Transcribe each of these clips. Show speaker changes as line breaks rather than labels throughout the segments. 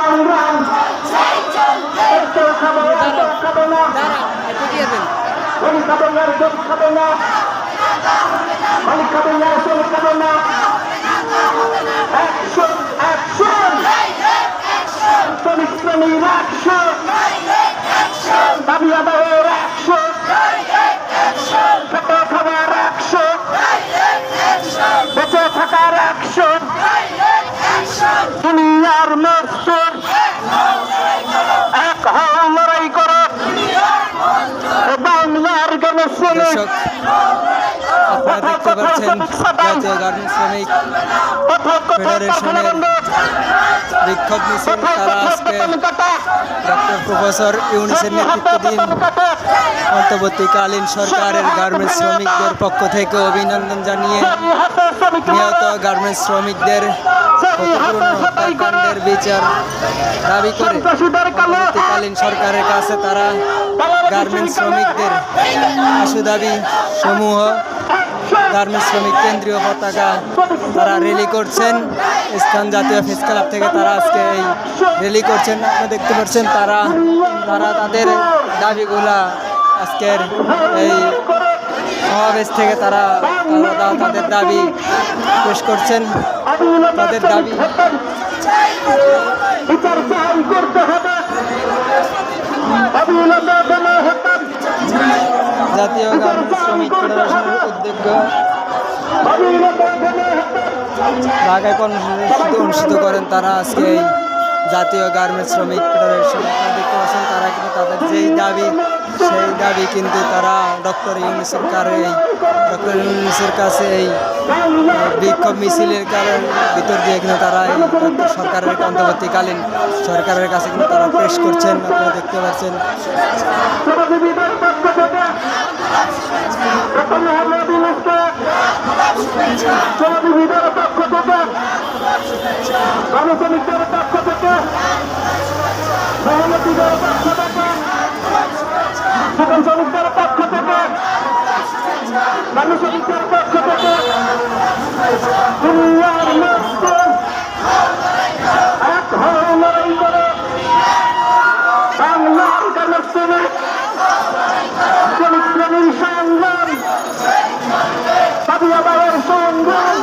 সংগ্রাম খাব একটু খাব না খাব না খাব না খাব না খাব না অ্যাকশন অ্যাকশন শ্রমিক শ্রেণির অ্যাকশন
দর্শক আপনারা দেখতে পাচ্ছেন জাতীয় গার্মেন্টস শ্রমিক ফেডারেশনের বিক্ষোভ মিছিল, তারা আজকে ডক্টর প্রফেসর ইউনিসের অন্তর্বর্তীকালীন সরকারের গার্মেন্টস শ্রমিকদের পক্ষ থেকে অভিনন্দন জানিয়ে নিহত গার্মেন্টস শ্রমিকদের বিচার দাবি করে অন্তর্বর্তীকালীন সরকারের কাছে তারা গার্মেন্টস শ্রমিকদের আশু দাবি সমূহ গার্মেন্টস শ্রমিক, কেন্দ্রীয় পতাকা তারা র্যালি করছেন। স্থান জাতীয় ফেস ক্লাব থেকে তারা আজকে এই রেলি করছেন। আপনারা দেখতে পাচ্ছেন তারা তারা তাদের দাবিগুলা আজকের এই সমাবেশ থেকে তারা তাদের দাবি পেশ করছেন। তাদের দাবি
করতে হবে।
জাতীয় গার্মেন্টস শ্রমিক ফেডারেশনের উদ্যোগ। ঢাকায় কর্মসূচি অনুষ্ঠিত করেন তারা আজকে এই জাতীয় গার্মেন্টস শ্রমিক ফেডারেশন আপনারা দেখতে পাচ্ছেন, তারা কিন্তু তাদের যেই দাবি, সেই দাবি কিন্তু তারা ডক্টর ইউনিসের কারে এই ডক্টর ইউনিসের কাছে এই বিক্ষোভ মিছিলের কারণ ভিতর দিয়ে কিন্তু তারা এই সরকারের অন্তর্বর্তীকালীন সরকারের কাছে কিন্তু তারা পেশ করছেন, আপনারা দেখতে পাচ্ছেন।
শ্রমজীবীদের পক্ষ থেকে গণশ্রমিকদের পক্ষ থেকে সহমতিদের পক্ষ থেকে দুনিয়ার মস্তুর এক হয়ে করে বাংলার গণশ্রমিক শ্রমিক শ্রেণির সংগ্রাম স্বাধীনতার সংগ্রাম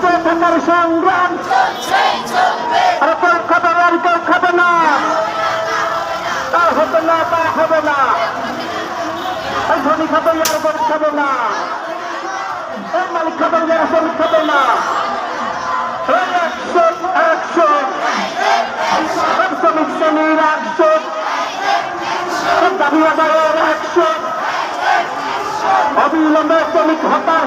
থাকার সংগ্রাম। আর কেউ খাবে না, আর কেউ খাবে না। তা হবে না তা হবে না। ধনী একশো একশো। শ্রমিক শ্রেণির একশো। দাবি আদায়ের একশো। অবিলম্বে শ্রমিক হতার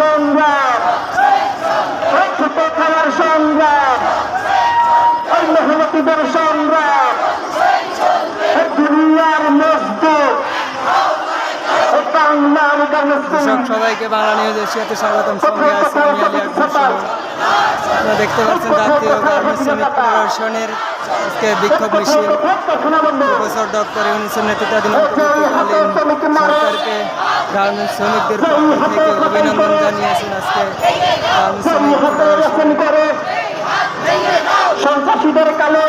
সংগ্রাম। খেতে খাওয়ার সংগ্রাম। এই মেহনতিদের সংগ্রাম। দুনিয়ার মজদুর।
সবাইকে বাংলা নিউজ এশিয়াতে স্বাগতম। সঙ্গে আছি আমি আলী আকবর। আপনারা দেখতে পাচ্ছেন জাতীয় গার্মেন্টস আজকে বিক্ষোভ মিছিল। প্রফেসর ডক্টর ইউনিসের নেতৃত্বাধীন সরকারকে গার্মেন্টস শ্রমিকদের পক্ষ থেকে অভিনন্দন জানিয়েছেন আজকে
সন্ত্রাসীদের কালো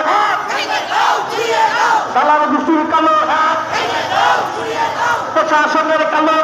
দালাল গোষ্ঠীর কালো, প্রশাসনের কালো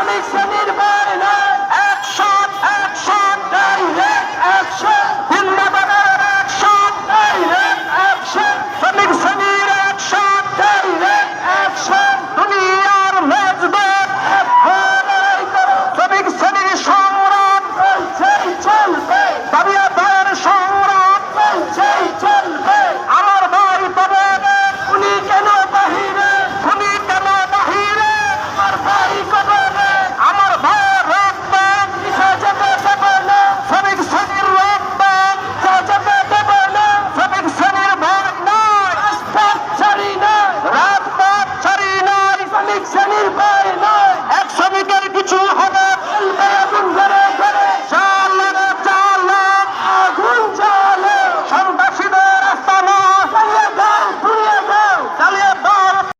শ্রমিক শ্রেণির